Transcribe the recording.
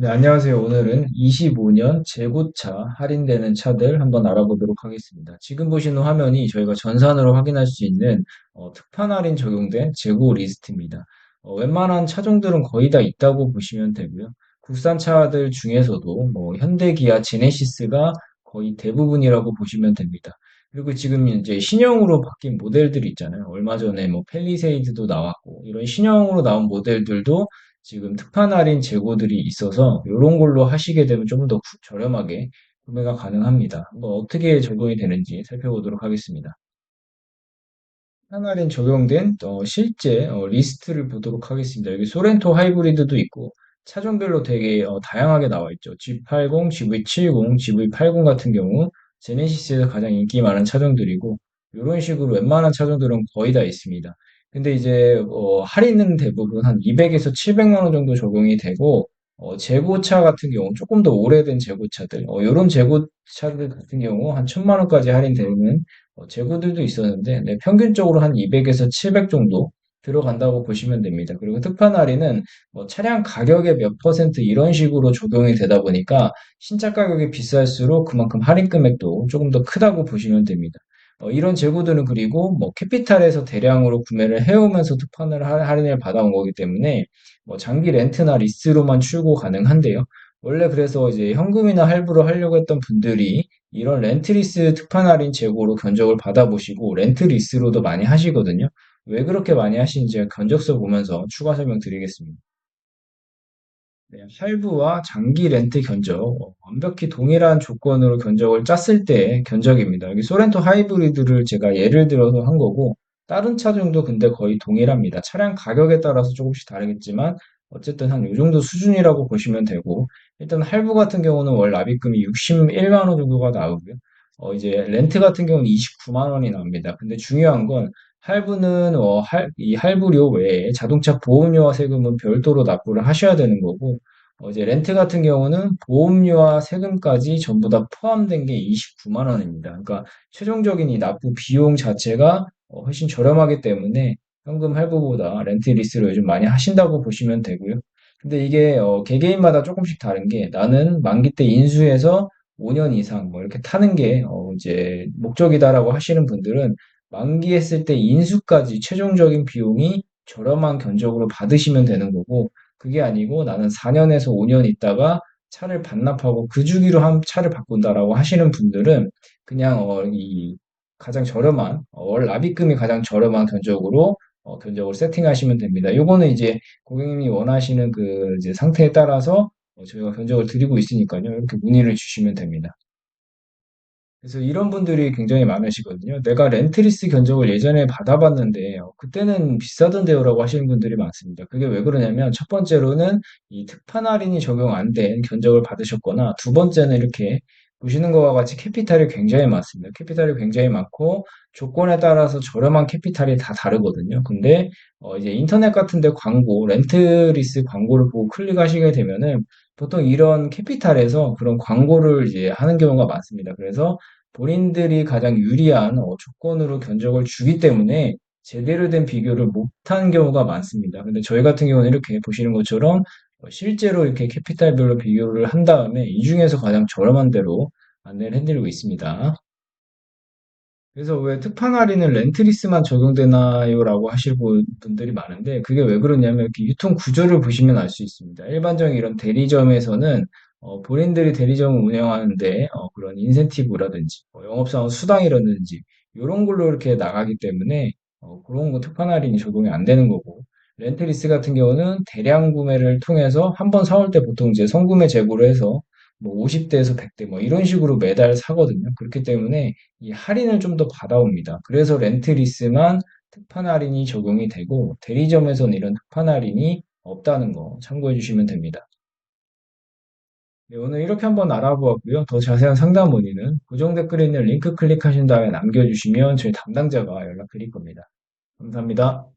네, 안녕하세요. 오늘은 25년 재고차 할인되는 차들 한번 알아보도록 하겠습니다. 지금 보시는 화면이 저희가 전산으로 확인할 수 있는 어, 특판 할인 적용된 재고 리스트입니다. 어, 웬만한 차종들은 거의 다 있다고 보시면 되고요. 국산 차들 중에서도 뭐 현대, 기아, 제네시스가 거의 대부분이라고 보시면 됩니다. 그리고 지금 이제 신형으로 바뀐 모델들이 있잖아요. 얼마 전에 뭐 펠리세이드도 나왔고 이런 신형으로 나온 모델들도 지금 특판 할인 재고들이 있어서 이런 걸로 하시게 되면 좀 더 저렴하게 구매가 가능합니다. 한번 어떻게 적용이 되는지 살펴보도록 하겠습니다. 특판 할인 적용된 어, 실제 어, 리스트를 보도록 하겠습니다. 여기 소렌토 하이브리드도 있고 차종별로 되게 어, 다양하게 나와 있죠. G80, GV70, GV80 같은 경우 제네시스에서 가장 인기 많은 차종들이고 이런 식으로 웬만한 차종들은 거의 다 있습니다. 근데 이제 어, 할인은 대부분 한 200에서 700만 원 정도 적용이 되고 어, 재고차 같은 경우 조금 더 오래된 재고차들 어, 이런 재고차들 같은 경우 한 1000만 원까지 할인되는 어, 재고들도 있었는데 네, 평균적으로 한 200에서 700 정도 들어간다고 보시면 됩니다. 그리고 특판 할인은 뭐 차량 가격의 몇 퍼센트 이런 식으로 적용이 되다 보니까 신차 가격이 비쌀수록 그만큼 할인 금액도 조금 더 크다고 보시면 됩니다. 어, 이런 재고들은 그리고 뭐 캐피탈에서 대량으로 구매를 해오면서 특판을 할- 할인을 받아온 거기 때문에 뭐 장기 렌트나 리스로만 출고 가능한데요. 원래 그래서 이제 현금이나 할부로 하려고 했던 분들이 이런 렌트리스 특판 할인 재고로 견적을 받아보시고 렌트리스로도 많이 하시거든요. 왜 그렇게 많이 하시는지 견적서 보면서 추가 설명 드리겠습니다. 네, 할부와 장기 렌트 견적, 어, 완벽히 동일한 조건으로 견적을 짰을 때 견적입니다. 여기 소렌토 하이브리드를 제가 예를 들어서 한 거고, 다른 차종도 근데 거의 동일합니다. 차량 가격에 따라서 조금씩 다르겠지만, 어쨌든 한 이 정도 수준이라고 보시면 되고, 일단 할부 같은 경우는 월 납입금이 61만 원 정도가 나오고요. 어, 이제 렌트 같은 경우는 29만 원이 나옵니다. 근데 중요한 건 할부는 어, 할, 이 할부료 외에 자동차 보험료와 세금은 별도로 납부를 하셔야 되는 거고, 어, 이제 렌트 같은 경우는 보험료와 세금까지 전부 다 포함된 게 29만 원입니다. 그러니까 최종적인 이 납부 비용 자체가 어, 훨씬 저렴하기 때문에 현금 할부보다 렌트 리스를 요즘 많이 하신다고 보시면 되고요. 근데 이게 어, 개개인마다 조금씩 다른 게 나는 만기 때 인수해서 5년 이상 뭐 이렇게 타는 게 어, 이제 목적이다라고 하시는 분들은 만기했을 때 인수까지 최종적인 비용이 저렴한 견적으로 받으시면 되는 거고 그게 아니고 나는 4년에서 5년 있다가 차를 반납하고 그 주기로 한 차를 바꾼다라고 하시는 분들은 그냥 어, 이 가장 저렴한 어, 월 납입금이 가장 저렴한 견적으로 어, 견적을 세팅하시면 됩니다. 요거는 이제 고객님이 원하시는 그 이제 상태에 따라서 어, 저희가 견적을 드리고 있으니까요. 이렇게 문의를 주시면 됩니다. 그래서 이런 분들이 굉장히 많으시거든요. 내가 렌트리스 견적을 예전에 받아봤는데, 어, 그때는 비싸던데요라고 하시는 분들이 많습니다. 그게 왜 그러냐면, 첫 번째로는 이 특판 할인이 적용 안 된 견적을 받으셨거나, 두 번째는 이렇게 보시는 것과 같이 캐피탈이 굉장히 많습니다. 캐피탈이 굉장히 많고, 조건에 따라서 저렴한 캐피탈이 다 다르거든요. 근데, 어, 이제 인터넷 같은 데 광고, 렌트리스 광고를 보고 클릭하시게 되면은, 보통 이런 캐피탈에서 그런 광고를 이제 하는 경우가 많습니다. 그래서 본인들이 가장 유리한 어, 조건으로 견적을 주기 때문에 제대로 된 비교를 못한 경우가 많습니다. 근데 저희 같은 경우는 이렇게 보시는 것처럼 어, 실제로 이렇게 캐피탈별로 비교를 한 다음에 이 중에서 가장 저렴한 대로 안내를 해드리고 있습니다. 그래서 왜 특판 할인은 렌트리스만 적용되나요? 라고 하실 분- 분들이 많은데 그게 왜 그러냐면 이렇게 유통 구조를 보시면 알 수 있습니다. 일반적인 이런 대리점에서는 어, 본인들이 대리점을 운영하는데 어, 그런 인센티브라든지 뭐 영업사원 수당이라든지 이런 걸로 이렇게 나가기 때문에 어, 그런 거 특판 할인이 적용이 안 되는 거고 렌트리스 같은 경우는 대량 구매를 통해서 한 번 사올 때 보통 이제 선구매 재고를 해서 뭐 50대에서 100대 뭐 이런 식으로 매달 사거든요. 그렇기 때문에 이 할인을 좀 더 받아옵니다. 그래서 렌트리스만 특판 할인이 적용이 되고 대리점에서는 이런 특판 할인이 없다는 거 참고해 주시면 됩니다. 네, 오늘 이렇게 한번 알아보았고요. 더 자세한 상담 문의는 고정 댓글에 있는 링크 클릭하신 다음에 남겨주시면 저희 담당자가 연락 드릴 겁니다. 감사합니다.